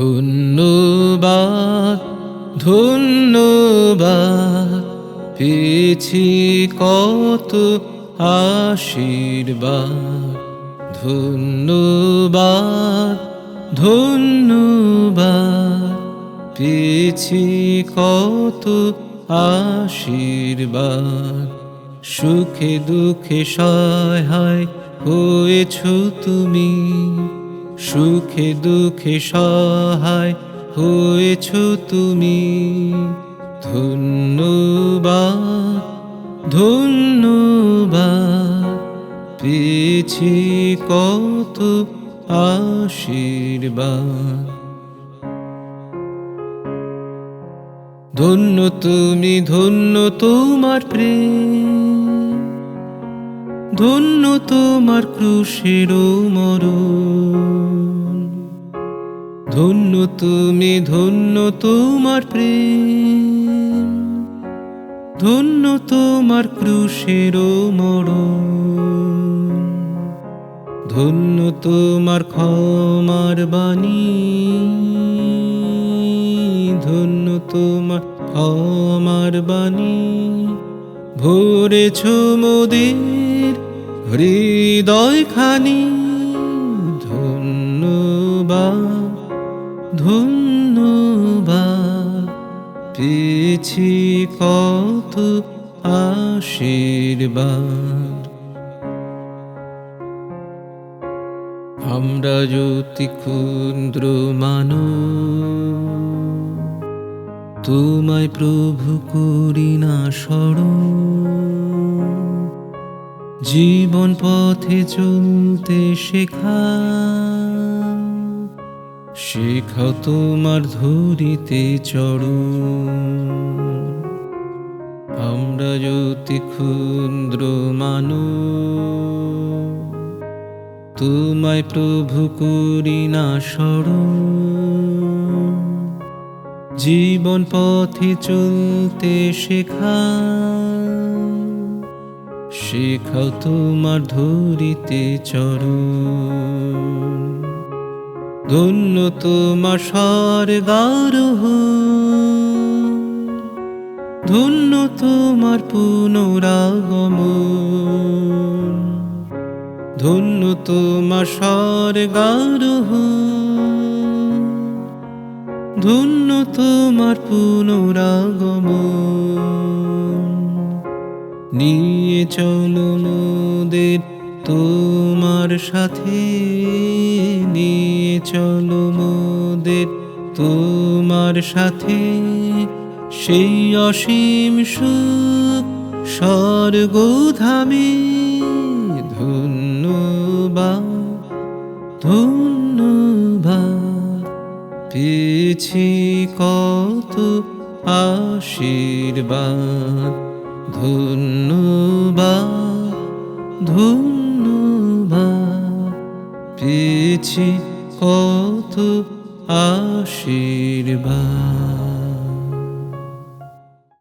ধন্যবাদ ধন্যবাদ পেয়েছি কত আশীর্বাদ। ধন্যবাদ ধন্যবাদ পেয়েছি কত আশীর্বাদ। সুখে দুঃখে সহায় হয়েছ তুমি। সুখে দুঃখে সহায় হয়েছ তুমি। ধন্যবাদ ধন্যবাদ, পেয়েছি কত আশীর্বাদ। ধন্য তুমি, ধন্য তোমার প্রেম, ধন্য তোমার ক্রুশের মরণ। ধন্য তুমি, ধন্য তোমার প্রেম। ধন্য তোমার ক্রুশের মর ধন্য তোমার ক্ষমার বাণী। ধন্য তোমার ক্ষমার বাণী। ভরেছ মোদের হৃদয় খানি ধন্যবাদ। পেয়েছি কত আশীর্বাদ। আমরা জ্যোতি ক্ষুদ্র তোমায় প্রভু করি না জীবন পথে চলতে শেখা শেখাও তোমার ধরিতে চরণ আমরা জ্যোতি ক্ষুদ্র মানো তোমায় প্রভু করি না স্মরণ জীবন পথে চলতে শেখা শেখাও তোমার ধরিতে চরণ ধন্য তোমার স্বর্গারোহ ধন্য তোমার পুনরাগমন ধন্য তোমার স্বর্গারোহ ধন্য তোমার পুনরাগমন নিয়ে চলো মোদের তোমার সাথে নিয়ে চলো মোদের। তোমার সাথে সেই অসীম সুখ, স্বর্গধামে ধন্যবাদ ধন্যবাদ। পেয়েছি কত আশীর্বাদ, ধন্যবাদ ধন্যবাদ। পেয়েছি কত আশীর্বাদ।